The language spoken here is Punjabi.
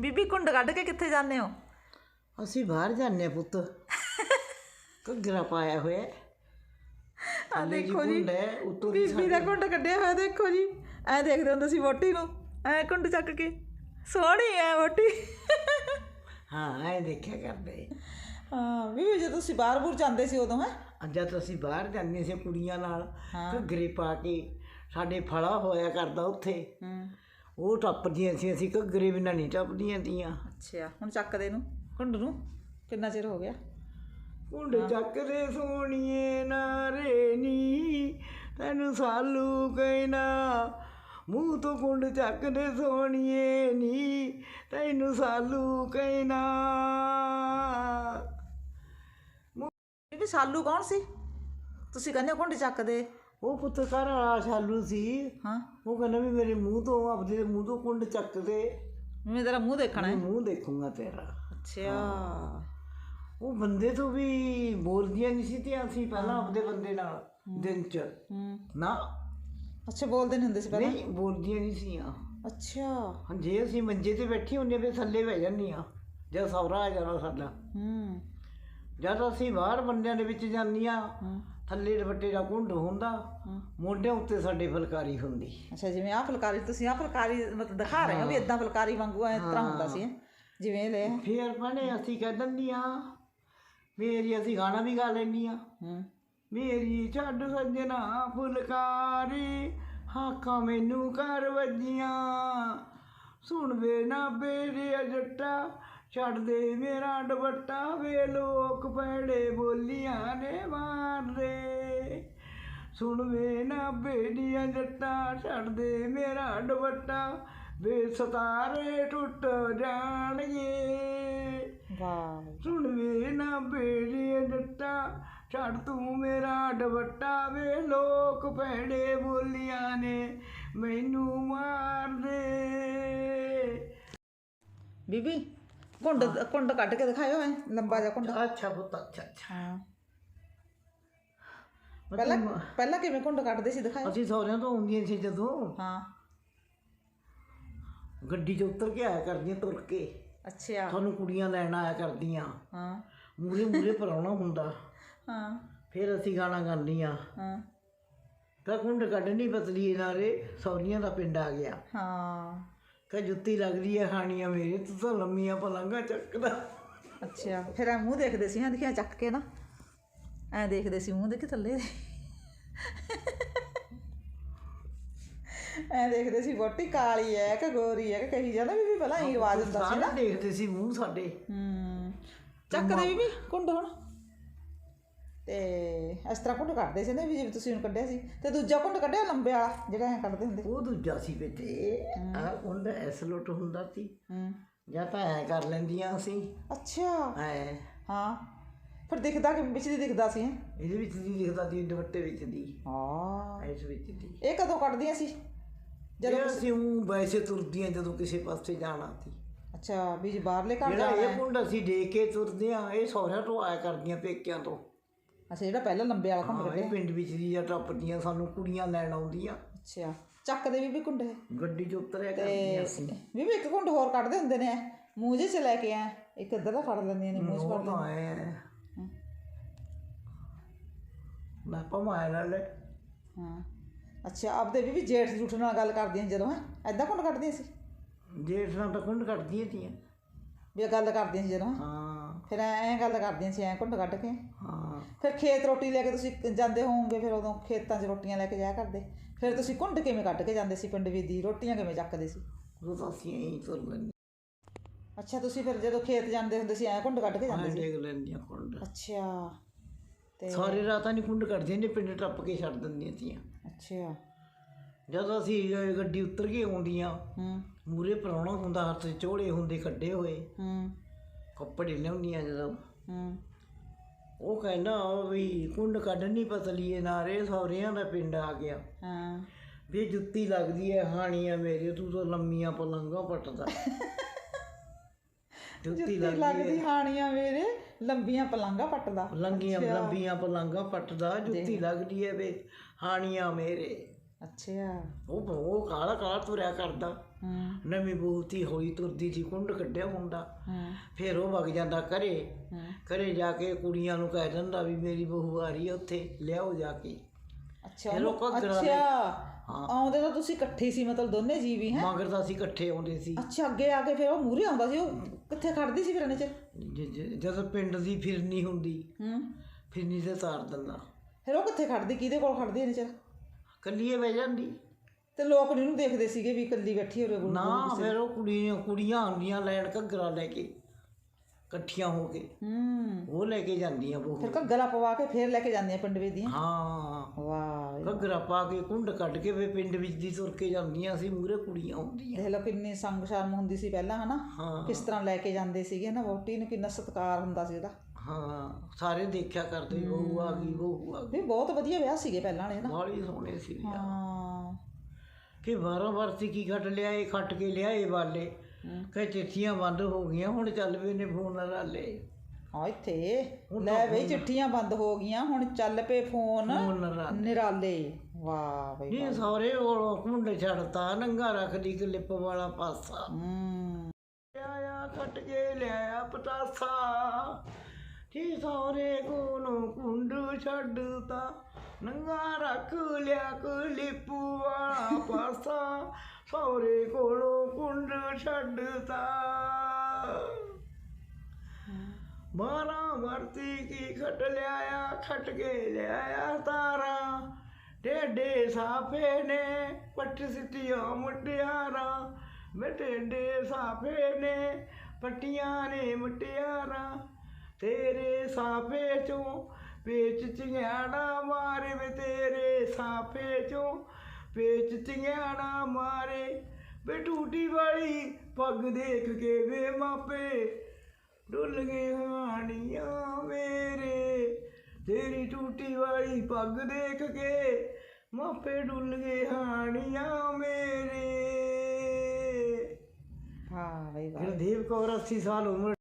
ਬੀਬੀ ਕੁੰਡ ਕੱਢ ਕੇ ਕਿੱਥੇ ਜਾਂਦੇ ਹੋ? ਅਸੀਂ ਬਾਹਰ ਜਾਂਦੇ ਆ ਪੁੱਤ। ਘੱਗਰਾ ਪਾਇਆ ਹੋਇਆ। ਆ ਦੇਖੋ ਜੀ। ਉੱਤੋਂ ਬੀਬੀ ਦਾ ਕੁੰਡ ਕੱਢਿਆ ਹੋਇਆ ਦੇਖੋ ਜੀ। ਐ ਦੇਖਦੇ ਹੁੰਦੇ ਸੀ ਵੋਟੀ ਨੂੰ। ਐ ਕੁੰਡ ਚੱਕ ਕੇ। ਸੋਹਣੀ ਐ ਵੋਟੀ ਹਾਂ ਐ ਦੇਖਿਆ ਕਰਦੇ। ਹਾਂ ਬੀਬੀ ਜਦੋਂ ਤੁਸੀਂ ਬਾਹਰ ਬੂਰ ਜਾਂਦੇ ਸੀ ਉਦੋਂ ਹੈ? ਅੱਜ ਜਦ ਅਸੀਂ ਬਾਹਰ ਜਾਂਦੇ ਸੀ ਕੁੜੀਆਂ ਨਾਲ ਘੱਗਰੇ ਪਾ ਕੇ ਸਾਡੇ ਫਲਾ ਹੋਇਆ ਕਰਦਾ ਉੱਥੇ। ਹੂੰ। ਉਹ ਟੱਪਦੀਆਂ ਸੀ ਅਸੀਂ ਘੱਗਰੇ ਬਿਨਾਂ ਨਹੀਂ ਟੱਪਦੀਆਂ ਤੀਆਂ। ਅੱਛਾ ਹੁਣ ਚੱਕਦੇ ਨੂੰ? ਕੁੰਡ ਨੂੰ? ਕਿੰਨਾ ਚਿਰ ਹੋ ਗਿਆ? ਕੁੰਡ ਚੱਕਦੇ ਸੋਣੀਏ ਨਾਰੇ ਨੀ ਤੈਨੂੰ ਸਾਲੂ ਕਹਿਣਾ। ਮੂੰਹ ਤੋਂ ਕੁੰਡ ਚੱਕਦੇ ਸੋਣੀਏ ਨੀ ਤੈਨੂੰ ਸਾਲੂ ਕਹਿਣਾ। ਬੀਬੀ ਸਾਲੂ ਕੌਣ ਸੀ? ਤੁਸੀਂ ਕਹਿੰਦੇ ਹੋ ਕੁੰਡ ਚੱਕਦੇ। ਉਹ ਪੁੱਤਕਾਰ ਵਾਲਾ ਸਾਲੂ ਸੀ। ਹਾਂ। ਉਹ ਕਹਿੰਦਾ ਵੀ ਮੇਰੇ ਮੂੰਹ ਤੋਂ ਆਪਦੇ ਮੂੰਹ ਤੋਂ ਕੁੰਡ ਚੱਕਦੇ ਮੈਂ ਤੇਰਾ ਮੂੰਹ ਦੇਖਣਾ ਹੈ? ਮੂੰਹ ਦੇਖੂੰਗਾ ਤੇਰਾ। ਅੱਛਾ ਉਹ ਬੰਦੇ ਤੋਂ ਵੀ ਬੋਲਦੀਆਂ ਨਹੀਂ ਸੀ ਤੇ ਅਸੀਂ ਪਹਿਲਾਂ ਆਪਦੇ ਬੰਦੇ ਨਾਲ ਦਿਨ ਚ। ਨਾ। ਅੱਛਾ ਬੋਲਦੇ ਨਹੀਂ ਹੁੰਦੇ ਸੀ ਪਹਿਲਾਂ? ਨਹੀਂ ਬੋਲਦੀਆਂ ਨਹੀਂ ਸੀਆਂ। ਅੱਛਾ। ਹਾਂ ਜੇ ਅਸੀਂ ਮੰਜੇ ਤੇ ਬੈਠੇ ਹੁੰਦੇ ਫਿਰ ਥੱਲੇ ਬਹਿ ਜਾਂਦੀਆਂ। ਜਦ ਸੌਰਾ ਆ ਜਾਣਾ ਸਾਡਾ। ਹੂੰ। ਜਦ ਅਸੀਂ ਬਾਹਰ ਬੰਦਿਆਂ ਦੇ ਵਿੱਚ ਜਾਂਦੀਆਂ ਹੂੰ। ਥੱਲੇ ਦੁਪੱਟੇ ਦਾ ਘੁੰਡ ਹੁੰਦਾ ਮੋਢਿਆਂ ਉੱਤੇ ਸਾਡੇ ਫੁਲਕਾਰੀ ਹੁੰਦੀ। ਅੱਛਾ ਜਿਵੇਂ ਆਹ ਫੁਲਕਾਰੀ ਤੁਸੀਂ ਆਹ ਫੁਲਕਾਰੀ ਮਤਲਬ ਦਿਖਾ ਰਹੇ ਹੋ ਵੀ ਇਦਾਂ ਫੁਲਕਾਰੀ ਵਾਂਗੂ ਐ ਤਰ੍ਹਾਂ ਹੁੰਦਾ ਸੀ। ਜਿਵੇਂ ਲੈ। ਫੇਰ ਬਣੇ ਅਸੀਂ ਕਹਿ ਦਿੰਦੀਆਂ ਮੇਰੀ ਅਸੀਂ ਗਾਣਾ ਵੀ ਗਾ ਲੈਂਦੀਆਂ ਮੇਰੀ ਛੱਡ ਸੱਜਣਾ ਫੁਲਕਾਰੀ ਹਾਕਾਂ ਮੈਨੂੰ ਕਰ ਵੱਜੀਆਂ। ਸੁਣ ਵੇ ਨਾ ਬੇਰੇ ਜੱਟਾ ਛੱਡ ਦੇ ਮੇਰਾ ਦੁਪੱਟਾ ਵੇ ਲੋਕ ਪੈੜੇ ਬੋਲੀਆਂ ਨੇ ਮਾਰਦੇ। ਸੁਣ ਵੇ ਨਾ ਬੇੜੀਆਂ ਜੱਟਾ ਛੱਡ ਦੇ ਮੇਰਾ ਦੁਪੱਟਾ ਵੇ ਸਤਾਰੇ ਟੁੱਟ ਜਾਣਗੇ। ਵਾਹ। ਸੁਣ ਵੇ ਨਾ ਬੇੜੀਆਂ ਜੱਟਾ ਛੱਡ ਤੂੰ ਮੇਰਾ ਦੁਪੱਟਾ ਵੇ ਲੋਕ ਪੈੜੇ ਬੋਲੀਆਂ ਨੇ ਮੈਨੂੰ ਮਾਰਦੇ। ਬੀਬੀ ਕੁੰਡ ਕੁੰਡ ਕੱਢ ਕੇ ਦਿਖਾਇਓ ਐ ਲੰਬਾ ਜਿਹਾ ਕੁੰਡ ਅੱਛਾ ਪੁੱਤ ਅੱਛਾ ਅੱਛਾ। ਹਾਂ। ਪਹਿਲਾਂ ਪਹਿਲਾਂ ਕਿਵੇਂ ਕੁੰਡ ਕੱਢਦੇ ਸੀ ਦਿਖਾਇਓ। ਅਸੀਂ ਸਹੁਰਿਆਂ ਤੋਂ ਆਉਂਦੀਆਂ ਸੀ ਜਦੋਂ। ਹਾਂ। ਗੱਡੀ 'ਚ ਉਤਰ ਕੇ ਆਇਆ ਕਰਦੀਆਂ ਤੁਰ ਕੇ। ਅੱਛਾ। ਤੁਹਾਨੂੰ ਕੁੜੀਆਂ ਲੈਣ ਆਇਆ ਕਰਦੀਆਂ। ਹਾਂ। ਮੂਰੇ ਮੂਰੇ ਪਰਾਉਣਾ ਹੁੰਦਾ। ਹਾਂ। ਫਿਰ ਅਸੀਂ ਗਾਣਾ ਗਾਉਂਦੀਆਂ। ਹਾਂ। ਤਾਂ ਕੁੰਡ ਕੱਢਣੀ ਪਤਲੀ ਨਾਰੇ ਸੌਰੀਆਂ ਦਾ ਪਿੰਡ ਆ ਗਿਆ। ਹਾਂ। ਕਹ ਜੁੱਤੀ ਲੱਗਦੀ ਹੈ ਖਾਣੀਆਂ ਮੇਰੇ ਤੂੰ ਤਾਂ ਲੰਮੀਆਂ ਪਲੰਘਾਂ ਚੱਕਦਾ। ਅੱਛਾ ਫਿਰ ਐ ਮੂੰਹ ਦੇਖਦੇ ਸੀ ਹਾਂ ਦੇਖਿਆ ਚੱਕ ਕੇ ਨਾ। ਐ ਦੇਖਦੇ ਸੀ ਮੂੰਹ ਦੇਖੇ ਥੱਲੇ। ਐ ਦੇਖਦੇ ਸੀ ਵੋਟੀ ਕਾਲੀ ਐ ਕਿ ਗੋਰੀ ਐ ਕਿ ਕਹੀ ਜਾਂਦਾ ਬੀਬੀ ਪਹਿਲਾਂ ਇਹ ਆਵਾਜ਼ ਹੁੰਦਾ ਸੀ ਦੇਖਦੇ ਸੀ ਮੂੰਹ ਸਾਡੇ। ਹੂੰ। ਚੱਕਦੇ ਬੀਬੀ ਕੁੰਡ ਹੁਣ। ਤੇ ਇਸ ਤਰ੍ਹਾਂ ਕੁੰਡ ਕੱਢਦੇ ਸੀ ਨਾ ਵੀ ਜਿਵੇਂ ਤੁਸੀਂ ਹੁਣ ਕੱਢਿਆ ਸੀ ਤੇ ਦੂਜਾ ਕੁੰਡ ਕੱਢਿਆ ਲੰਬੇ ਵਾਲਾ ਜਿਹੜਾ ਐ ਕੱਢਦੇ ਹੁੰਦੇ। ਉਹ ਦੂਜਾ ਸੀ ਬੇਟੇ ਆਹ ਕੁੰਡ ਐਸ ਲੁੱਟ ਹੁੰਦਾ ਸੀ। ਹੂੰ। ਜਾਂ ਤਾਂ ਐ ਕਰ ਲੈਂਦੀਆਂ ਅਸੀਂ ਅੱਛਾ। ਐ। ਹਾਂ। ਫਿਰ ਦਿਖਦਾ ਕਿ ਵਿੱਚ ਦੀ ਦਿਖਦਾ ਸੀ ਹੈਂ? ਇਹਦੇ ਵਿੱਚ ਦੀ ਦਿਖਦਾ ਸੀ ਦੁਪੱਟੇ ਵਿੱਚ ਦੀ। ਹਾਂ। ਇਸ ਵਿੱਚ ਦੀ। ਇਹ ਕਦੋਂ ਕੱਢਦੀਆਂ ਸੀ? ਜਦੋਂ ਅਸੀਂ ਊਂ ਵੈਸੇ ਤੁਰਦੀਆਂ ਜਦੋਂ ਕਿਸੇ ਪਾਸੇ ਜਾਣਾ ਸੀ। ਅੱਛਾ ਵੀ ਜੀ ਬਾਹਰਲੇ ਘਰ ਜਿਹੜਾ ਜਾਣਾ ਇਹ ਕੁੰਡ ਅਸੀਂ ਦੇ ਕੇ ਤੁਰਦੇ ਆ ਇਹ ਸਹੁਰਿਆਂ ਤੋਂ ਆਇਆ ਕਰਦੀਆਂ ਪੇਕਿਆਂ ਤੋਂ। ਅੱਛਾ ਜਿਹੜਾ ਪਹਿਲਾਂ ਲੰਬੇ ਵਾਲਾ ਘੁੰਮ ਹਾਂ ਇਹ ਪਿੰਡ ਵਿੱਚ ਦੀ ਜਾਂ ਟੱਪਦੀਆਂ ਸਾਨੂੰ ਕੁੜੀਆਂ ਲੈਣ ਆਉਂਦੀਆਂ। ਅੱਛਾ ਚੱਕਦੇ ਵੀ ਵੀ ਕੁੰਡੇ। ਗੱਡੀ 'ਚ ਉਤਰਿਆ ਕਰਦੀਆਂ ਸੀ। ਵੀ ਵੀ ਇੱਕ ਕੁੰਡ ਹੋਰ ਕੱਢਦੇ ਹੁੰਦੇ ਨੇ ਮੂੰਹ ਜਿਹੇ ਚ ਲੈ ਕੇ ਆ ਇੱਕ ਇੱਧਰ ਦਾ ਫੜ ਲੈਂਦੀਆਂ ਨੇ ਮੂੰਹ ਚ ਉਹ ਤਾਂ ਆਏ ਆ ਮੈਂ ਪਮਾਇਆ ਲੈ ਹਾਂ। ਅੱਛਾ ਆਪਦੇ ਵੀ ਵੀ ਜੇਠ ਜੂਠ ਨਾਲ ਗੱਲ ਕਰਦੀਆਂ ਸੀ ਜਦੋਂ ਹੈ? ਐਦਾਂ ਕੁੰਡ ਕੱਢਦੀਆਂ ਸੀ? ਜੇਠ ਨਾਲ ਤਾਂ ਕੁੰਡ ਕੱਢਦੀਆਂ ਤੀਆਂ। ਵੀ ਗੱਲ ਕਰਦੀਆਂ ਸੀ ਜਦੋਂ। ਹੈਂ? ਫਿਰ ਐਂ ਗੱਲ ਕਰਦੀਆਂ ਸੀ ਐਂ ਕੁੰਡ ਕੱਢ ਕੇ। ਹਾਂ। ਫਿਰ ਖੇਤ ਰੋਟੀ ਲੈ ਕੇ ਤੁਸੀਂ ਜਾਂਦੇ ਹੋਵੋਗੇ ਫਿਰ ਉਦੋਂ ਖੇਤਾਂ 'ਚ ਰੋਟੀਆਂ ਲੈ ਕੇ ਜਾਇਆ ਕਰਦੇ। ਫਿਰ ਤੁਸੀਂ ਕੁੰਡ ਕਿਵੇਂ ਕੱਢ ਕੇ ਜਾਂਦੇ ਸੀ ਪਿੰਡ ਵੀ ਦੀ? ਰੋਟੀਆਂ ਕਿਵੇਂ ਚੱਕਦੇ ਸੀ? ਉਹ ਤਾਂ ਅਸੀਂ ਐਂ ਹੀ ਤੁਰ ਲੈਂਦੇ ਅੱਛਾ ਤੁਸੀਂ ਫਿਰ ਜਦੋਂ ਖੇਤ ਜਾਂਦੇ ਹੁੰਦੇ ਸੀ ਐਂ ਕੁੰਡ ਕੱਢ ਕੇ ਜਾਂਦੇ ਐਂ ਡੇਗ ਲੈਂਦੀਆਂ ਕੁੰਡ ਅੱਛਾ। ਤੇ ਸਾਰੇ ਰਾਤਾਂ ਨਹੀਂ ਕੁੰਡ ਕੱਢਦੀਆਂ ਨੇ ਪਿੰਡ ਟੱਪ ਕੇ ਛੱਡ ਦਿੰਦੀਆਂ ਤੀਆਂ। ਅੱਛਾ। ਜਦੋਂ ਅਸੀਂ ਅਹ, ਗੱਡੀ ਉਤਰ ਕੇ ਆਉਂਦੀਆਂ ਹੂੰ। ਮੂਰੇ ਪਰਾਉਣਾ ਹੁੰਦਾ ਹੱਥ 'ਚ ਝੋਲੇ ਹੁੰਦੇ ਕੱਢੇ ਹੋਏ। ਹੂੰ। ਕੱਪੜੇ ਲਿਆਉਂਦੀਆਂ ਜਦੋਂ। ਹੂੰ। ਉਹ ਕਹਿੰਦਾ ਉਹ ਵੀ ਕੁੰਡ ਕੱਢਣੀ ਪਤਲੀਏ ਨਾਰੇ ਸਹੁਰਿਆਂ ਦਾ ਪਿੰਡ ਆ ਗਿਆ। ਹਾਂ। ਵੀ ਜੁੱਤੀ ਲੱਗਦੀ ਹੈ ਹਾਣੀਆਂ ਮੇਰੇ ਤੂੰ ਤਾਂ ਲੰਮੀਆਂ ਪਲੰਘਾਂ ਪੱਟਦਾ। ਜੁੱਤੀ ਲੱਗਦੀ ਲੱਗਦੀ ਹਾਣੀਆਂ ਮੇਰੇ ਲੰਬੀਆਂ ਪਲੰਘਾਂ ਪੱਟਦਾ। ਲੰਗੀਆਂ ਲੰਬੀਆਂ ਪਲੰਘਾਂ ਪੱਟਦਾ ਜੁੱਤੀ ਲੱਗਦੀ ਹੈ ਵੇ ਹਾਣੀਆਂ ਮੇਰੇ। ਅੱਛਾ। ਉਹ ਉਹ ਕਾਲਾ ਕਾਲਾ ਤੁਰਿਆ ਕਰਦਾ। ਹੂੰ। ਨਵੀਂ ਬਹੂਤੀ ਹੋਈ ਤੁਰਦੀ ਸੀ ਕੁੰਡ ਕੱਢਿਆ ਮੁੰਡਾ। ਹੂੰ। ਫਿਰ ਉਹ ਵਗ ਜਾਂਦਾ ਘਰੇ। ਹੂੰ। ਘਰੇ ਜਾ ਕੇ ਕੁੜੀਆਂ ਨੂੰ ਕਹਿ ਦਿੰਦਾ ਵੀ ਮੇਰੀ ਬਹੂ ਆ ਰਹੀ ਹੈ ਉੱਥੇ ਲਿਆਓ ਜਾ ਕੇ। ਅੱਛਾ ਹਾਂ। ਆਉਂਦੇ ਤਾਂ ਤੁਸੀਂ ਇਕੱਠੇ ਹੀ ਸੀ ਮਤਲਬ ਦੋਨੇ ਜੀਵੀ ਹੈ? ਮਗਰ ਤਾਂ ਅਸੀਂ ਇਕੱਠੇ ਆਉਂਦੇ ਸੀ। ਅੱਛਾ ਅੱਗੇ ਆ ਕੇ ਫਿਰ ਉਹ ਮੂਰੇ ਆਉਂਦਾ ਸੀ ਉਹ ਕਿੱਥੇ ਖੜਦੀ ਸੀ ਫਿਰ ਇਹਨੇ ਚ? ਜ- ਜ- ਜਦੋਂ ਪਿੰਡ ਦੀ ਫਿਰਨੀ ਹੁੰਦੀ ਹੂੰ। ਫਿਰਨੀ ਤੇ ਤਾਰ ਦਿੰਦਾ। ਫਿਰ ਉਹ ਕਿੱਥੇ ਖੜਦੀ ਕਿਹਦੇ ਕੋਲ ਖੜਦੀ ਇਹਨੇ ਚ? ਕੱਲੀਏ ਬਹਿ ਜਾਂਦੀ। ਤੇ ਲੋਕ ਨੀ ਉਹਨੂੰ ਦੇਖਦੇ ਸੀਗੇ ਵੀ ਇਕੱਲੀ ਬੈਠੀ ਹੋਵੇ ਕੋਲ ਨਾ ਫਿਰ ਉਹ ਕੁੜੀਆਂ ਕੁੜੀਆਂ ਆਉਂਦੀਆਂ ਲੈਣ ਘੱਗਰਾ ਲੈ ਕੇ ਇਕੱਠੀਆਂ ਹੋ ਕੇ। ਹੂੰ। ਉਹ ਲੈ ਕੇ ਜਾਂਦੀਆਂ ਬਹੂ। ਫਿਰ ਘੱਗਰਾ ਪਵਾ ਕੇ ਫਿਰ ਲੈ ਕੇ ਜਾਂਦੀਆਂ ਪਿੰਡ ਵੇਦੀਆਂ ਹਾਂ। ਵਾਹ। ਘੱਗਰਾ ਪਾ ਕੇ ਕੁੰਡ ਕੱਢ ਕੇ ਵੇ ਪਿੰਡ ਵਿੱਚ ਦੀ ਤੁਰ ਕੇ ਜਾਂਦੀਆਂ ਸੀ ਮੂਰੇ ਕੁੜੀਆਂ ਹੁੰਦੀਆਂ। ਦੇਖ ਲਓ ਕਿੰਨੀ ਸੰਗ ਸ਼ਰਮ ਹੁੰਦੀ ਸੀ ਪਹਿਲਾਂ ਹਨਾ? ਹਾਂ। ਕਿਸ ਤਰ੍ਹਾਂ ਲੈ ਕੇ ਜਾਂਦੇ ਸੀਗੇ ਨਾ ਵੋਟੀ ਨੂੰ ਕਿੰਨਾ ਸਤਿਕਾਰ ਹੁੰਦਾ ਸੀ ਉਹਦਾ। ਹਾਂ ਸਾਰੇ ਦੇਖਿਆ ਕਰਦੇ ਵੀ ਬਹੂ ਆ ਗਈ ਬਹੂ ਆ ਗਈ। ਵੀ ਬਹੁਤ ਵਧੀਆ ਵਿਆਹ ਸੀਗੇ ਪਹਿਲਾਂ ਵਾਲੇ ਹਨਾ ਬਾਹਲੀ ਸੋਹਣੇ ਸੀ ਵੀ। ਹਾਂ। ਕਿ ਵਾਰਾਂ ਵਰਤੀ ਕੀ ਖੱਟ ਲਿਆਏ ਖੱਟ ਕੇ ਲਿਆਏ ਵਾਲੇ ਹੂੰ। ਕਹੇ ਚਿੱਠੀਆਂ ਬੰਦ ਹੋ ਗਈਆਂ ਹੁਣ ਚੱਲ ਪਏ ਨੇ ਫੋਨ ਨਾਲੇ ਆ ਇੱਥੇ। ਲੈ ਬਈ ਚਿੱਠੀਆਂ ਬੰਦ ਹੋ ਗਈਆਂ ਹੁਣ ਚੱਲ ਪਏ ਫੋਨ ਫੋਨ ਨਾਲੇ ਨਿਰਾਲੇ। ਵਾਹ ਬਈ ਇਹ ਸਾਰੇ ਕੋਲੋਂ ਕੁੰਡ ਛੱਡਤਾ ਨੰਗਾ ਰੱਖਦੀ ਕਲਿੱਪ ਵਾਲਾ ਪਾਸਾ। ਹੂੰ। ਲਿਆਇਆ ਖੱਟ ਕੇ ਲਿਆਇਆ ਪਤਾਸਾ। ਜੀ ਸਾਰੇ ਕੋਲੋਂ ਕੁੰਡ ਛੱਡਤਾ, ਨੰਗਾ ਰੱਖ ਲਿਆ ਕਲਿੱਪ ਵਾਲਾ ਪਾਸਾ, ਸਾਰੇ ਕੋਲੋਂ ਕੁੰਡ ਛੱਡਤਾ। ਮਾਰਾਂ ਵਰਤੀ ਕੀ ਖਟ ਲਿਆਇਆ, ਖਟ ਕੇ ਲਿਆਇਆ ਤਾਰਾ। ਡੇਡੇ ਸਾਫੇ ਨੇ ਪੱਟ ਸਿੱਟੀਆਂ ਮੁਟਿਆਰਾਂ। ਮੈਂ ਡੇਡੇ ਸਾਫੇ ਨੇ, ਪੱਟੀਆਂ ਨੇ ਮੁਟਿਆਰਾਂ। ਤੇਰੇ ਸਾਫੇ ਚੋਂ ਪੇਚ ਚਿੰਗਾੜਾ ਮਾਰੇ ਵੇ ਤੇਰੇ ਸਾਫੇ ਚੋਂ ਪੇਚ ਚਿੰਗਾੜਾ ਮਾਰੇ ਵੇ ਟੂਟੀ ਵਾਲੀ ਪੱਗ ਦੇਖ ਕੇ ਵੇ ਮਾਪੇ ਡੁੱਲ ਗਏ ਹਾਣੀਆਂ ਮੇਰੇ। ਤੇਰੀ ਟੂਟੀ ਵਾਲੀ ਪੱਗ ਦੇਖ ਕੇ ਮਾਪੇ ਡੁੱਲ ਗਏ ਹਾਣੀਆਂ ਮੇਰੇ। ਹਾਂ ਬਈ ਗੁਰਦੀਪ ਕੌਰ 80 ਸਾਲ ਉਮਰ